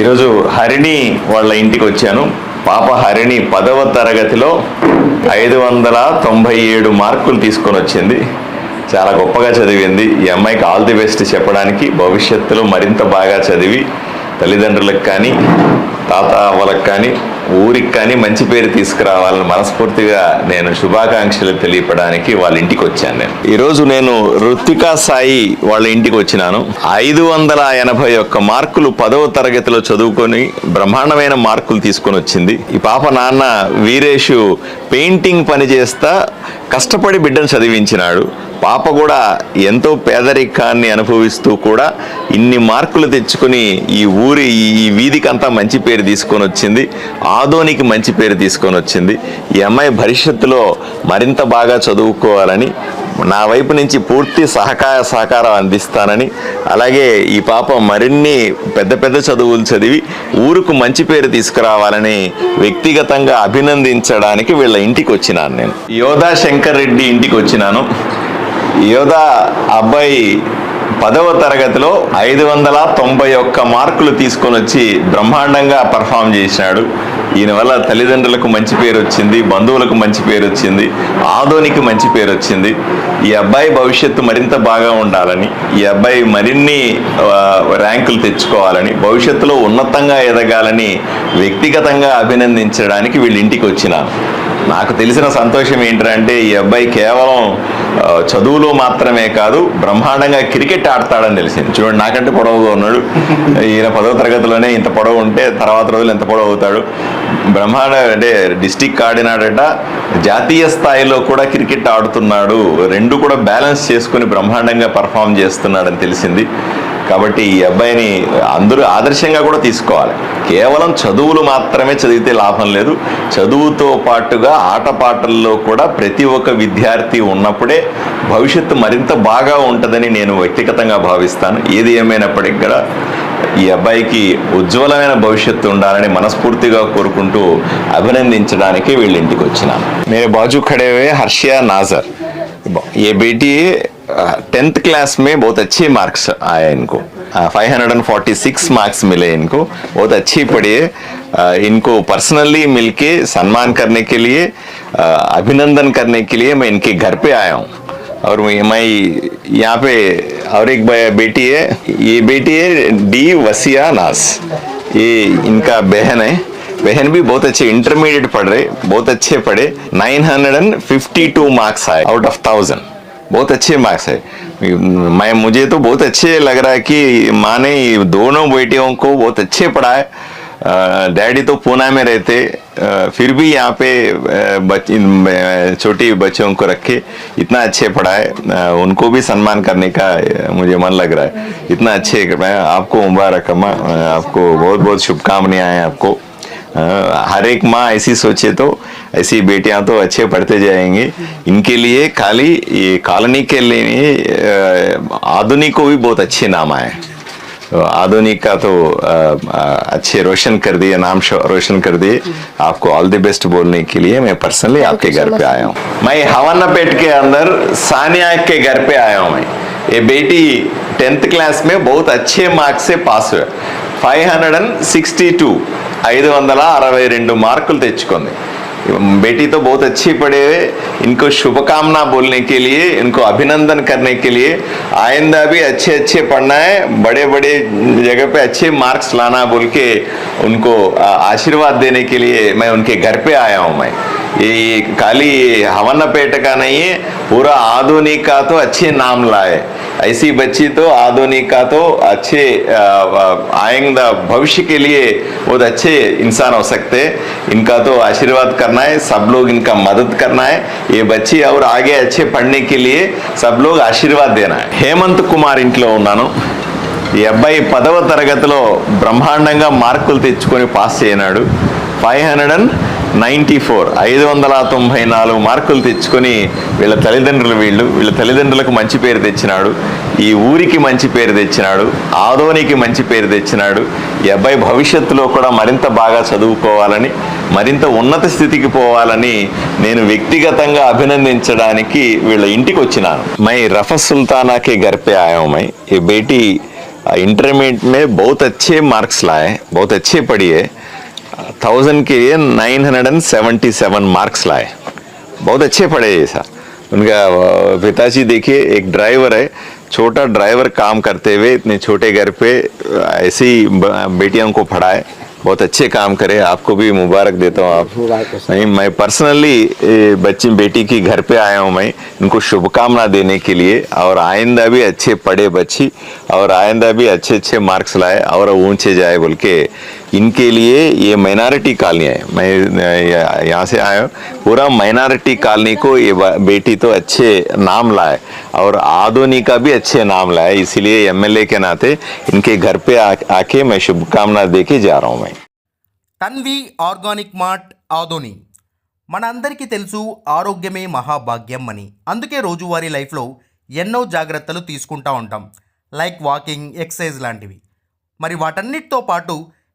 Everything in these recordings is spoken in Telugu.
ఈరోజు హరిణి వాళ్ళ ఇంటికి వచ్చాను. పాప హరిణి పదవ తరగతిలో ఐదు వందల తొంభై ఏడు మార్కులు తీసుకొని వచ్చింది. చాలా గొప్పగా చదివింది. ఈ అమ్మాయికి ఆల్ ది బెస్ట్ చెప్పడానికి భవిష్యత్తులో మరింత బాగా చదివి తల్లిదండ్రులకు కానీ తాత వాళ్ళకి కానీ ఊరికి కానీ మంచి పేరు తీసుకురావాలని మనస్ఫూర్తిగా నేను శుభాకాంక్షలు తెలియపడానికి వాళ్ళ ఇంటికి వచ్చాను నేను. ఈరోజు నేను రుత్వికా సాయి వాళ్ళ ఇంటికి వచ్చినాను. ఐదు వందల ఎనభై ఒక్క మార్కులు పదవ తరగతిలో చదువుకొని బ్రహ్మాండమైన మార్కులు తీసుకొని వచ్చింది. ఈ పాప నాన్న వీరేషు పెయింటింగ్ పని చేస్తా కష్టపడి బిడ్డను చదివించినాడు. పాప కూడా ఎంతో పేదరికాన్ని అనుభవిస్తూ కూడా ఇన్ని మార్కులు తెచ్చుకొని ఈ ఊరి ఈ వీధికంతా మంచి పేరు తీసుకొని వచ్చింది. ఆదోనికి మంచి పేరు తీసుకొని వచ్చింది. ఈ అమ్మాయి భవిష్యత్తులో మరింత బాగా చదువుకోవాలని నా వైపు నుంచి పూర్తి సహకార సహకారం అందిస్తానని అలాగే ఈ పాప మరిన్ని పెద్ద పెద్ద చదువులు చదివి ఊరుకు మంచి పేరు తీసుకురావాలని వ్యక్తిగతంగా అభినందించడానికి వీళ్ళ ఇంటికి వచ్చినాను నేను. యోధా శంకర్ రెడ్డి ఇంటికి వచ్చినాను. యోధా అబ్బాయి పదవ తరగతిలో ఐదు వందల తొంభై ఒక్క మార్కులు తీసుకొని వచ్చి బ్రహ్మాండంగా పర్ఫామ్ చేసినాడు ఈయన వల్ల తల్లిదండ్రులకు మంచి పేరు వచ్చింది బంధువులకు మంచి పేరు వచ్చింది ఆదోనికి మంచి పేరు వచ్చింది. ఈ అబ్బాయి భవిష్యత్తు మరింత బాగా ఉండాలని ఈ అబ్బాయి మరిన్ని ర్యాంకులు తెచ్చుకోవాలని భవిష్యత్తులో ఉన్నతంగా ఎదగాలని వ్యక్తిగతంగా అభినందించడానికి వీళ్ళ ఇంటికి వచ్చినాను నాకు తెలిసిన సంతోషం ఏంటంటే ఈ అబ్బాయి కేవలం చదువులో మాత్రమే కాదు బ్రహ్మాండంగా క్రికెట్ ఆడతాడని తెలిసింది. చూడండి నాకంటే పొడవుగా ఉన్నాడు. ఈయన పదవ తరగతిలోనే ఇంత పొడవు ఉంటే తర్వాత రోజులు ఎంత పొడవు అవుతాడు. బ్రహ్మాండ అంటే డిస్టిక్ ఆడినాడట. జాతీయ స్థాయిలో కూడా క్రికెట్ ఆడుతున్నాడు. రెండు కూడా బ్యాలెన్స్ చేసుకుని బ్రహ్మాండంగా పర్ఫామ్ చేస్తున్నాడని తెలిసింది. కాబట్టి ఈ అబ్బాయిని అందరూ ఆదర్శంగా కూడా తీసుకోవాలి కేవలం చదువులు మాత్రమే చదివితే లాభం లేదు చదువుతో పాటుగా ఆటపాటల్లో కూడా ప్రతి ఒక్క విద్యార్థి ఉన్నప్పుడే భవిష్యత్తు మరింత బాగా ఉంటుందని నేను వ్యక్తిగతంగా భావిస్తాను ఏది ఏమైనప్పటికీ కూడా ఈ అబ్బాయికి ఉజ్వలమైన భవిష్యత్తు ఉండాలని మనస్ఫూర్తిగా కోరుకుంటూ అభినందించడానికి వీళ్ళ ఇంటికి వచ్చినాను నేను బాజు ఖడే हुए हर्षिया नाजर ये बेटी टेंथ क्लास में बहुत अच्छे मार्क्स आए इनको। Five hundred and forty six marks मिले इनको। बहुत अच्छी पढ़ी है। इनको पर्सनली मिलके सम्मान करने के लिए अभिनंदन करने के लिए मैं इनके घर पे आया हूँ। और मैं मैं यहाँ पे और एक बेटी है। ये बेटी है डी वसिया नास ये इनका बहन है। बहन भी बहुत अच्छे इंटरमीडिएट पढ़ रहे, बहुत अच्छे पढ़े। 952 मार्क्स आए आउट ऑफ़ थाउज़ेंड बहुत अच्छे मार्क्स है। मैं मुझे तो बहुत अच्छे लग रहा है कि माँ ने दोनों बेटियों को बहुत अच्छे पढ़ाए। डैडी तो पूना में रहते फिर भी यहाँ पे बच, छोटी बच्चों को रखे इतना अच्छे पढ़ाए। उनको भी सम्मान करने का मुझे मन लग रहा है। इतना अच्छे मैं आपको मुबारक अम्मा आपको बहुत बहुत शुभकामनाएँ आपको। हर एक माँ ऐसी सोचे तो ऐसी बेटियां तो अच्छे पढ़ते जाएंगे इनके लिए खाली ये कॉलोनी के लिए अ, आधुनिक को भी बहुत अच्छे नाम आए तो आधुनिक का तो अ, अ, अच्छे रोशन कर दिए नाम शो- रोशन कर दिए आपको ऑल द बेस्ट बोलने के लिए मैं पर्सनली आपके घर पे आया हूँ मैं हवानापेट के अंदर सानिया के घर पे आया हूँ मैं ये बेटी टेंथ क्लास में बहुत अच्छे मार्क्स से पास हुए five hundred and sixty two ఐదు వందల అరవై రెండు మార్కులు తెచ్చుకుంది बेटी तो बहुत अच्छी पढ़े हुए, इनको शुभकामना बोलने के लिए, इनको अभिनंदन करने के लिए, आइंदा भी अच्छे अच्छे पढ़ना है बड़े बड़े जगह पे अच्छे मार्क्स लाना बोल के उनको आशीर्वाद देने के लिए मैं उनके घर पे आया हूँ मैं। ये खाली हवन्नपेट का नहीं है पूरा आधुनिक का तो अच्छे नाम लाए ऐसी बच्ची तो आधुनिक का तो अच्छे आ, आ, आएंगे भविष्य के लिए बहुत अच्छे इंसान हो सकते हैं इनका तो आशीर्वाद करना है सब लोग इनका मदद करना है ये बच्ची और आगे अच्छे पढ़ने के लिए सब लोग आशीर्वाद देना है హేమంత్ కుమార్ ఇంట్లో ఉన్నాను ఈ అబ్బాయి పదవ తరగతిలో బ్రహ్మాండంగా మార్కులు తెచ్చుకొని pass చేయనాడు five hundred and ninety four ఐదు వందల తొంభై నాలుగు మార్కులు తెచ్చుకొని వీళ్ళ తల్లిదండ్రులు వీళ్ళు వీళ్ళ తల్లిదండ్రులకు మంచి పేరు తెచ్చినాడు ఈ ఊరికి మంచి పేరు తెచ్చినాడు ఆదోనికి మంచి పేరు తెచ్చినాడు ఈ అబ్బాయి భవిష్యత్తులో కూడా మరింత బాగా చదువుకోవాలని మరింత ఉన్నత స్థితికి పోవాలని నేను వ్యక్తిగతంగా అభినందించడానికి వీళ్ళ ఇంటికి వచ్చినాను మై రఫ సుల్తానా కే घर पे आया हूं मैं ये बेटी इंटरमीडिएट में बहुत अच्छे मार्क्स लाए बहुत अच्छे पढ़िए थाउज़ेंड के लिए nine hundred and seventy seven marks लाए। बहुत अच्छे पढ़े ये सर उनका पिताजी देखिए, एक ड्राइवर है, छोटा ड्राइवर काम करते हुए, इतने छोटे घर पे ऐसे ही बेटियों को पढ़ाए। बहुत अच्छे काम करे। आपको भी मुबारक देता हूँ आप। नहीं, मैं पर्सनली बच्ची, बेटी की घर पे आया हूँ मैं। इनको शुभकामना देने के लिए। और आइंदा भी अच्छे पढ़े बच्ची। और आइंदा भी अच्छे अच्छे मार्क्स लाए। और ऊँचे जाए बोल के। इनके लिए ये माइनॉरिटी कॉलोनी है मैं अ, यहाँ यहाँ से आया हूँ पूरा माइनॉरिटी कॉलोनी को ये बा- बेटी तो अच्छे नाम लाए और आधोनी का भी अच्छे नाम लाए इसीलिए एमएलए के नाते इनके घर पे आ, आके मैं शुभकामना दे के जा रहा हूँ मैं తన్వి ఆర్గానిక్ మార్ట్ ఆదోని మన అందరికీ తెలుసు ఆరోగ్యమే మహాభాగ్యం అని అందుకే రోజువారీ లైఫ్లో ఎన్నో జాగ్రత్తలు తీసుకుంటా ఉంటాం లైక్ వాకింగ్ ఎక్సర్సైజ్ లాంటివి మరి వాటన్నిటితో పాటు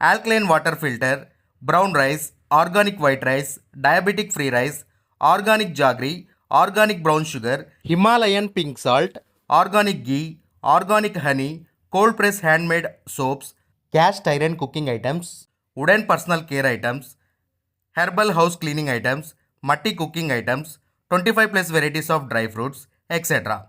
alkaline water filter, brown rice, organic white rice, diabetic free rice, organic jaggery, organic brown sugar, Himalayan pink salt, organic ghee, organic honey, cold press handmade soaps, cast iron cooking items, wooden personal care items, herbal house cleaning items, matti cooking items, 25 plus varieties of dry fruits, etc.